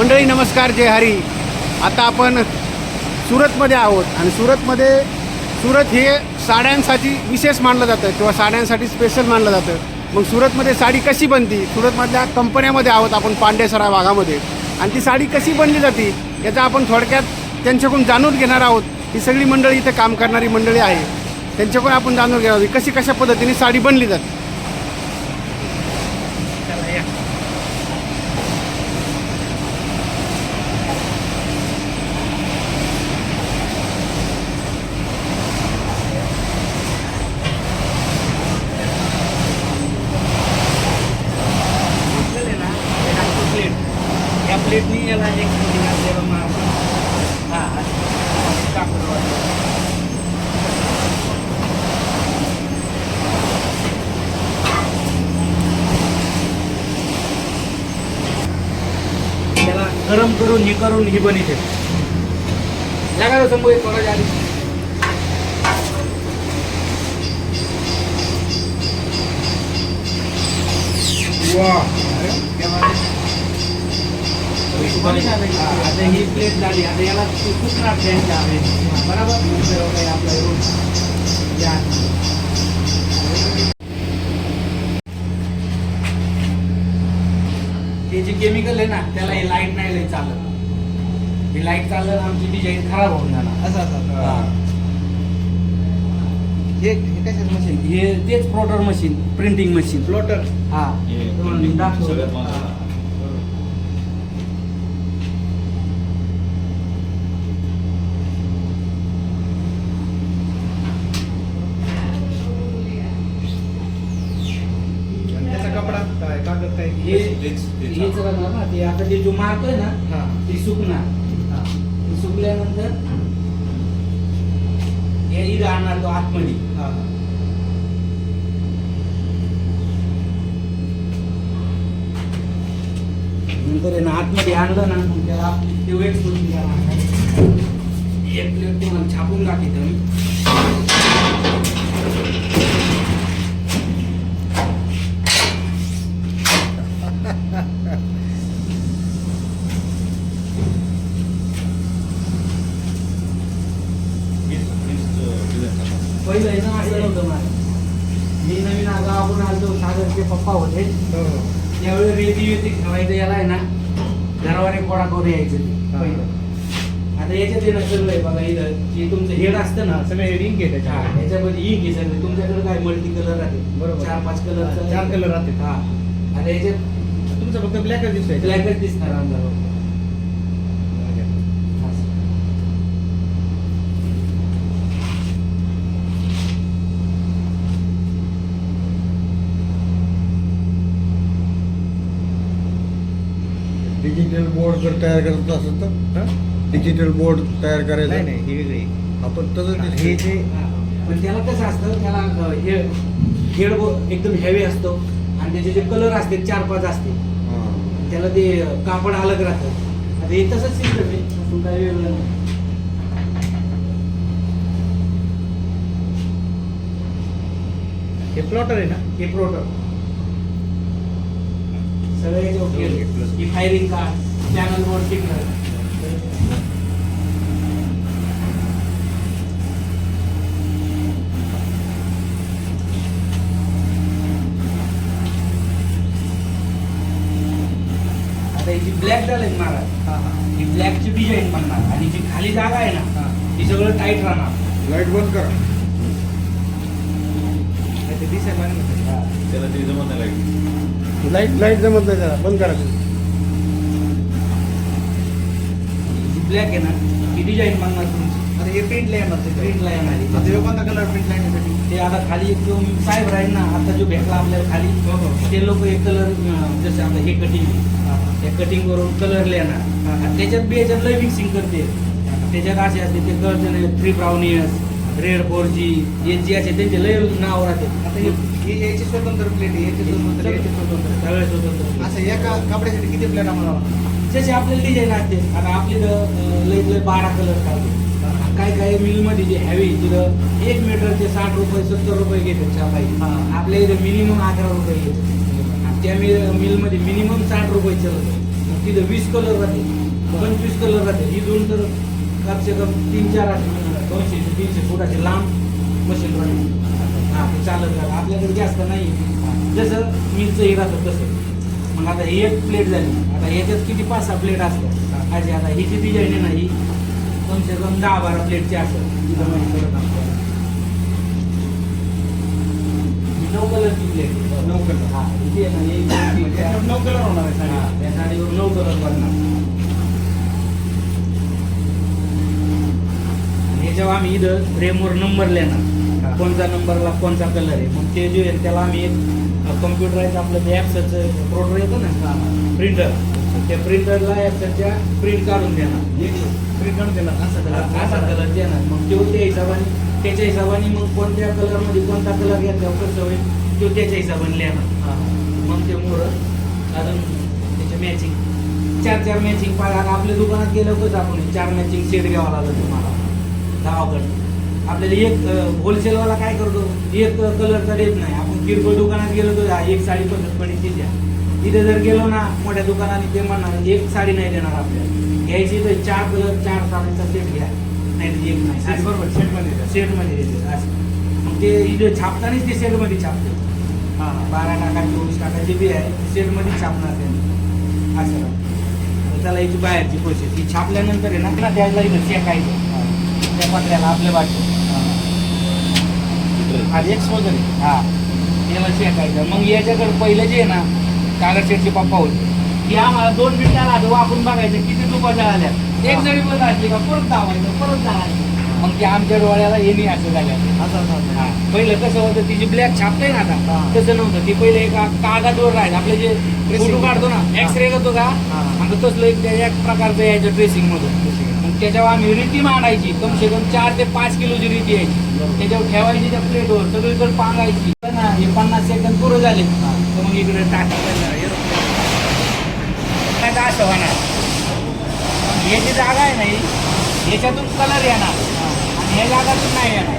मंडळी नमस्कार जय हरी. आता आपण सुरतमध्ये आहोत आणि सुरतमध्ये सुरत हे साड्यांसाठी विशेष मानलं जातं किंवा साड्यांसाठी स्पेशल मानलं जातं. मग सुरतमध्ये साडी कशी बनती? सुरतमधल्या कंपन्यामध्ये आहोत आपण पांडेसरा भागामध्ये. आणि ती साडी कशी बनली जाते याचा आपण थोडक्यात त्यांच्याकडून जाणून घेणार आहोत. ही सगळी मंडळी इथे काम करणारी मंडळी आहे. त्यांच्याकडून आपण जाणून घेणार आहोत कशी कशा पद्धतीने साडी बनली जाते प्लेट या प्लेटनी याला एक कोटिंग असलेलं मार हा कापड त्याला गरम करून हे करून ही बनिते लागा समोर आता ही प्लेट झाली. आता याला त्यांच्या बरोबर? आपलं हे जे केमिकल आहे ना त्याला हे लाइट नाही लय चालत. हे लाइट चाललं ना आमची डिझाईन खराब होऊन जाणार. असं असं हे. हे कशाचं मशीन हे तेच plotter machine printing machine plotter हा. तुम्हाला दाखवतो. सगळ्यात महत्त्वाचं. हा. त्याचा कपडा काय कागद काय हे हेच राहणार ना ते आता ते जो मारतोय ना हा. ते सुकणार. ते सुकल्यानंतर हे इथं आणणार तो आतमध्ये. हा. नंतर ना आतमध्ये आणलं ना मग त्याला ते वेट सोडून द्यावं एक प्लेट तुम्हाला छापून दाखवतो मी मीच- मीच, अं, design करणार. पहिलं आहे ना असं नव्हतं मला मी नवीन गावाकडून आलतो सागरचे पप्पा होते त्यावेळी रेती वेती ठेवायचं याला आहे ना घरावर कोडा करून यायचं ते. पहिलं. आता याच्यात ना सगळं आहे बघा इथं जे तुमचं हेड असतं ना सगळे रिंग आहे हा, त्याच्या याच्यामध्ये इंक आहे सगळे. तुमच्याकडे काय मल्टी कलर राहते? बरोबर. चार पाच कलर चार color राहते. हा. आता याच्यात तुमचं फक्त ब्लॅकच दिसतोय. ब्लॅकच दिसणार आमचा. डिजिटल बोर्ड जर तयार करत असेल तर हा? डिजिटल बोर्ड तयार करायचा? नाही नाही ही वेगळी. आहे. आपण तसंच हे. जे पण त्याला कसं असतं त्याला अं, हे हेड एकदम हेवी असतो. आणि त्याचे जे कलर असते चार पाच असते. हां. त्याला ते कापड अलग राहतं. आता हे तसंच सिस्टम आहे काही वेगळं नाही. हे प्लॉटर आहे ना? हे प्रोडक्ट सगळे ओके ही firing card channel board sticker आता ही जी ब्लॅक झाली मारा हा ब्लॅकची डिझाईन बनणार. आणि जी खाली जागा आहे ना हा. ती सगळं टाईट राहणार. लाइट बंद करा. नाही, ते दिसायला लागलं. त्याला ते जमत नाही लाइट लाइट लाइट जमत नाही त्याला. बंद करायचं जी ब्लॅक आहे ना ही डिझाईन बनणार तुमची आता हे प्रिंट येणार ते प्रिंटला येणार आहे. आता हे कोणता कलर प्रिंट लाईनसाठी ते आता खाली एक जो साहेब राहील ना आता जो भेटला आपल्याला खाली हो, हो. ते लोक एक कलर जसे आता हे कटिंग हा हा. त्या कटिंग करून कलर लिहिणार हा. आणि त्याच्यात बी याच्यात लय मिक्सिंग करते. त्याच्यात असे असते ते colour three brown years red four जी हे जे असे त्यांचे लय नाव राहते. आता हे हे याची स्वतंत्र प्लेट आहे याची स्वतंत्र याची स्वतंत्र सगळे स्वतंत्र असं एका कपड्यासाठी किती प्लेट आम्हाला? जसे आपल्याला डिझाईन असते आता आपली लय लय बारा कलर चालते. काय काय मिलमध्ये जे हॅवी तिथं एक मीटरचे साठ रुपये सत्तर रुपये घेतात छापाई. आपल्या इथं मिनिमम अकरा रुपये घेतात त्या मिल मिलमध्ये मिनिमम साठ रुपये चालत तिथं वीस कलर राहते. पंचवीस कलर राहते. ही दोन तर कम से कम तीन चार दोनशे ते तीनशे फुटाचे लांब मशीन राहते. हा ते चालत राहतं आपल्याकडे जास्त नाही जसं मिलचं हे राहतं तसं. मग आता ही एक प्लेट झाली. आता याच्यात किती पाच सहा प्लेट असतात? अशी आता ही जी डिझाईन आहे ना ही कमसे कम दहा बारा प्लेटची असतात. नऊ कलरची प्लेट नऊ color. हा इथे नऊ कलर होणार आहे साडी. त्या साडीवर नऊ कलर बनणार. आणि ह्याच्यावर आम्ही इथं फ्रेमवर नंबर. लिहिणार कोणत्या नंबरला कोणता कलर आहे मग ते जे आहे त्याला आम्ही एक कम्प्युटराईज आपलं ते ॲप्सचं प्रोडर येतं ना प्रिंटर त्या प्रिंटरला ॲप्सच्या प्रिंट काढून देणार. प्रिंट काढून देणार. असा कलर असा कलर देणार. मग तो त्या हिशोबाने त्याच्या हिशोबाने मग कोणत्या कलरमध्ये कोणता कलर घेतल्यावर कसं होईल तो त्याच्या हिशोबाने लिहिणार. मग ते मोरं अजून त्याचे मॅचिंग चार चार मॅचिंग पाहिजे आता आपल्या दुकानात गेलं कसं आपण. चार मॅचिंग सेट घ्यावा लागलं तुम्हाला. गावाकडे आपल्याला एक होलसेलवाला काय करतो? एक कलरचा देत नाही. आपण किरकोळ दुकानात गेलो तर एक साडी पद्धतपणे ती द्या तिथे जर गेलो ना मोठ्या दुकानाने ते म्हणणार एक साडी नाही देणार आपल्याला. घ्यायची तर चार कलर चार साडीचा सेट घ्या. नाही एक नाही. बरोबर सेटमध्ये द्या. सेटमध्ये देते असं. मग ते इथे छापतानाच ते सेटमध्ये छापते. हां. बारा टाका चोवीस टाका जे बी आहे ते सेटमध्ये छापणार त्यांनी. असं. त्याला याची बाहेरची प्रोसेस ही छापल्यानंतर आहे ना त्याला द्यायला इथं शेकायचं त्या पत्र्याला आपल्या वाटतं हा. एक्स वगैरे हा. शेकायचं मग याच्याकडे पहिलं जे आहे ना कागद शेटचे पप्पा होते. की आम्हाला दोन मिनिटाला आधी वापरून बघायचं किती तुपा जळाल्या एक जरी बंद असली का परत दावायचं परत दावायचं मग ते आमच्या डोळ्याला हे नाही असं झालं. हा. पहिलं कसं होतं ती जी ब्लॅक छापते ना आता हा. तसं नव्हतं. ती पहिले एका कागदवर राहायचं आपले जे फोटो काढतो ना एक्सरे करतो का? हा. आणि तसलं एक त्या एक प्रकारचं यायचं ड्रेसिंग मधून. मग त्याच्यावर आम्ही रीती मांडायची. कम से कम चार ते पाच किलोची रीती यायची. त्याच्यावर ठेवायची त्या प्लेटवर सगळीकडे पांगायची हे पन्नास सेकंद पुरं झाले. तर मग इकडे टाकायचं नाही तर असं होणार. याची जागा आहे नाही याच्यातून कलर येणार. आणि ह्या जागातून नाही येणार.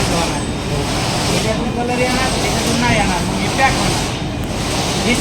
असं होणार. याच्यातून कलर येणार त्याच्यातून नाही येणार. मग हे पॅक होणार. हे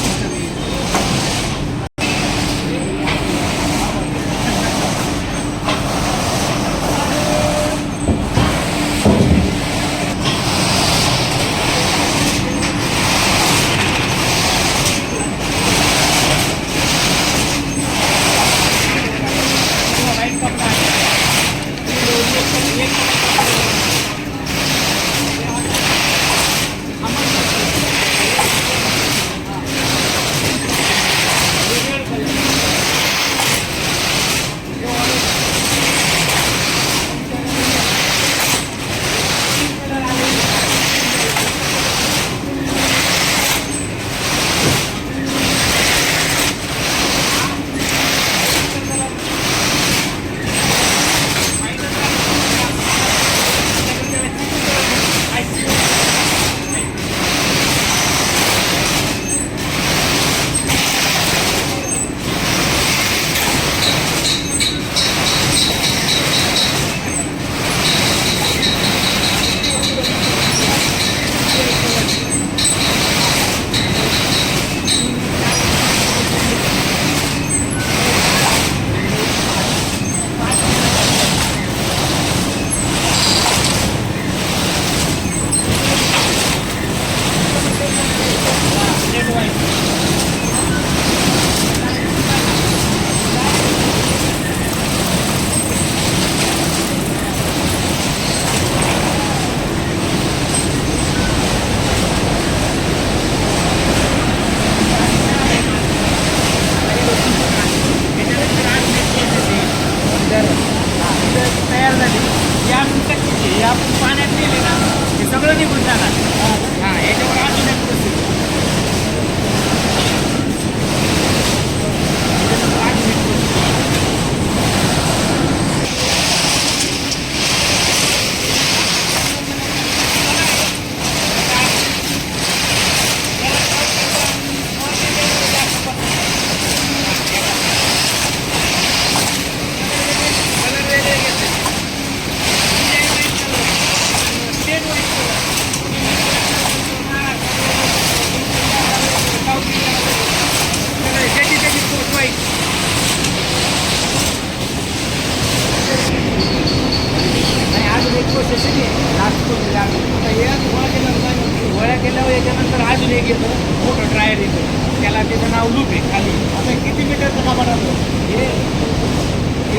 नाही लास्ट कोणती लागली आता हे आज गोळा केल्यावर काय केल्यावर याच्यानंतर अजून एक येतं मोठं ड्रायर येतं त्याला त्याचं नाव लूप आहे खाली आता किती मीटरचा कपाट असतो हे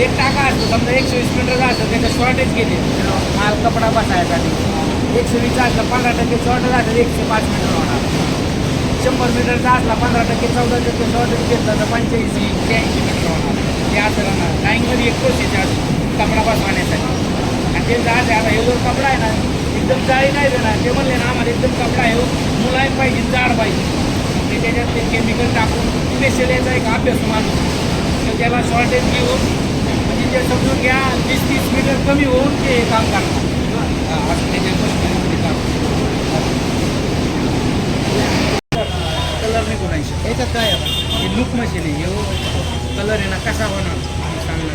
एक टाका असतो समजा एकशे वीस मीटरचा असतं त्याचं शॉर्टेज केले माल कपडा बसायसाठी एकशे वीसचा असलं पंधरा टक्के शॉर्टेज असलं एकशे पाच मीटर होणार शंभर मीटरचा असला पंधरा टक्के चौदा टक्के शॉर्टेज घेतला तर पंच्याऐंशी त्र्याऐंशी मीटर होणार ते असं राहणार ड्राईंगमध्ये एक प्रोसेस आहे कपडा बसवण्यासाठी आणि ते जाड आहे आता हे जो कपडा आहे ना एकदम जाळी नाही देणार. ते म्हणले ना आम्हाला एकदम कपडा आहे हो, मुलायम पाहिजे जाड पाहिजे. ते त्याच्यात ते केमिकल टाकून स्पेशल याचा एक अभ्यास मानून तर त्याला शॉर्टेज घेऊन म्हणजे ते समजून घ्या वीस तीस मीटर कमी होऊन ते हे काम करणार. हा, असं त्याच्या काम कलर नाही कोणाशी याच्यात काय आहे? हे लुक मशीन आहे हे कलर आहे ना कसा होणार? सांगणार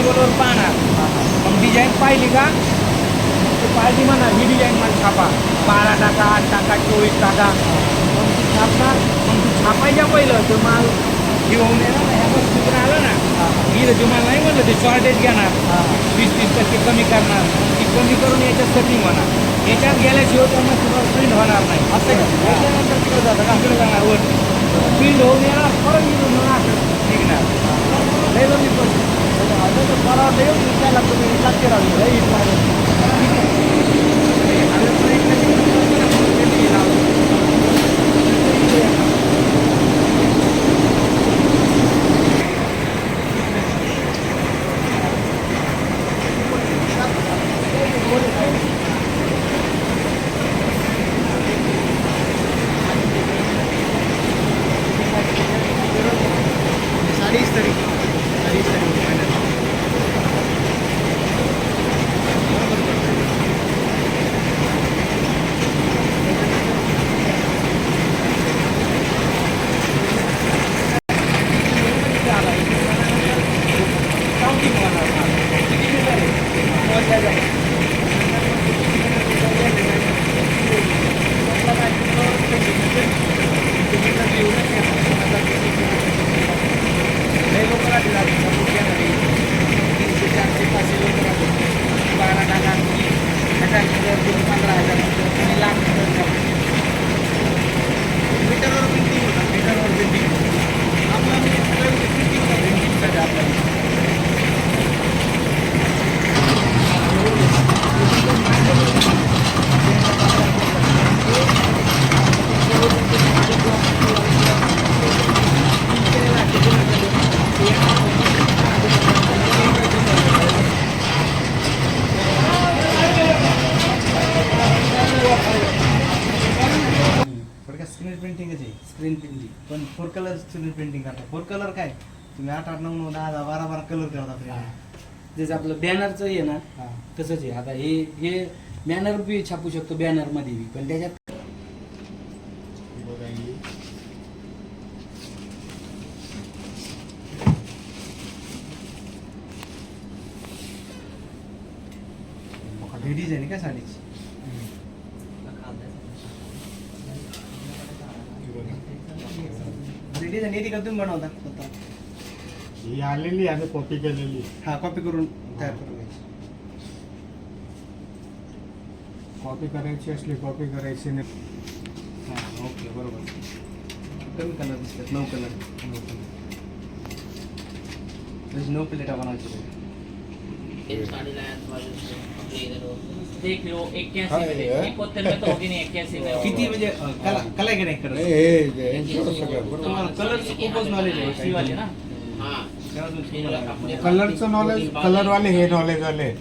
टेबलवर पाहणार. मग डिझाईन पाहिली का? ते पार्टी म्हणणार ही डिझाईन मला छापा. बारा टाका आठ टाका चोवीस टाका. मग ती छापणार. मग ती छापायच्या पहिलं तो माल हे होऊन येणार ना ह्या वस्तूतून आलं ना. इथं तुम्हाला नाही म्हणलं ते शॉर्टेज घेणार. वीस तीस टक्के कमी करणार. ती कमी करून याच्यात सेटिंग होणार. याच्यात गेल्याशिवाय त्या मशीनवर प्रिंट होणार नाही. असं त्याच्यानंतर तिकडे जातं का? तिकडे जाणार वर प्रिंट होऊन येणार परत मग असं निघणार. लय दोन्ही पण मला वाटतं येऊन त्याला तुम्ही लागते राहू लई दिल्या जाईल लोक राहतील आता सपोर्ट घेणारे तीनशे चारशे पाचशे लोक राहतील बारा टाका हजार दोन पंधरा हजार आणि लाख मीटरवर प्रिंटिंग होतं मीटरवर प्रिंटिंग आपला म्हणजे सगळं प्रिंटिंग होतं प्रिंटिंगसाठी आपल्याला थोडक्यात स्क्रीन प्रिंटिंगच आहे स्क्रीन प्रिंटिंग पण फोर कलर स्क्रीन प्रिंटिंग करता फोर कलर काय तुम्ही आठ आठ नऊ नऊ दहा दहा बारा बारा कलर करता प्रिंट जसं आपलं बॅनरचं आहे ना तसंच आहे आता हे हे बॅनर बी छापू शकतो बॅनरमध्ये बी पण त्याच्यात ही. डिझाईन आहे काय साडीची? ही डिझाईन येते का तुम्ही बनवता? ही आलेली आहे कॉपी केलेली. हा कॉपी करून तयार करून घ्यायची. कॉपी करायची असली कॉपी करायची नाही. हाँ ओके बरोबर. कमी कलर दिसतात नऊ कलर म्हणजे नऊ प्लेटा बनवायची देख लो इक्यासी में दे इकहत्तर में तो होगी नहीं इक्यासी में होगी। किती म्हणजे अं, कला कला का नाही करत तुम्हाला कलरचं खूपच नॉलेज आहे वाले ना? कलरचं नॉलेज कलरवाले हे नॉलेज आले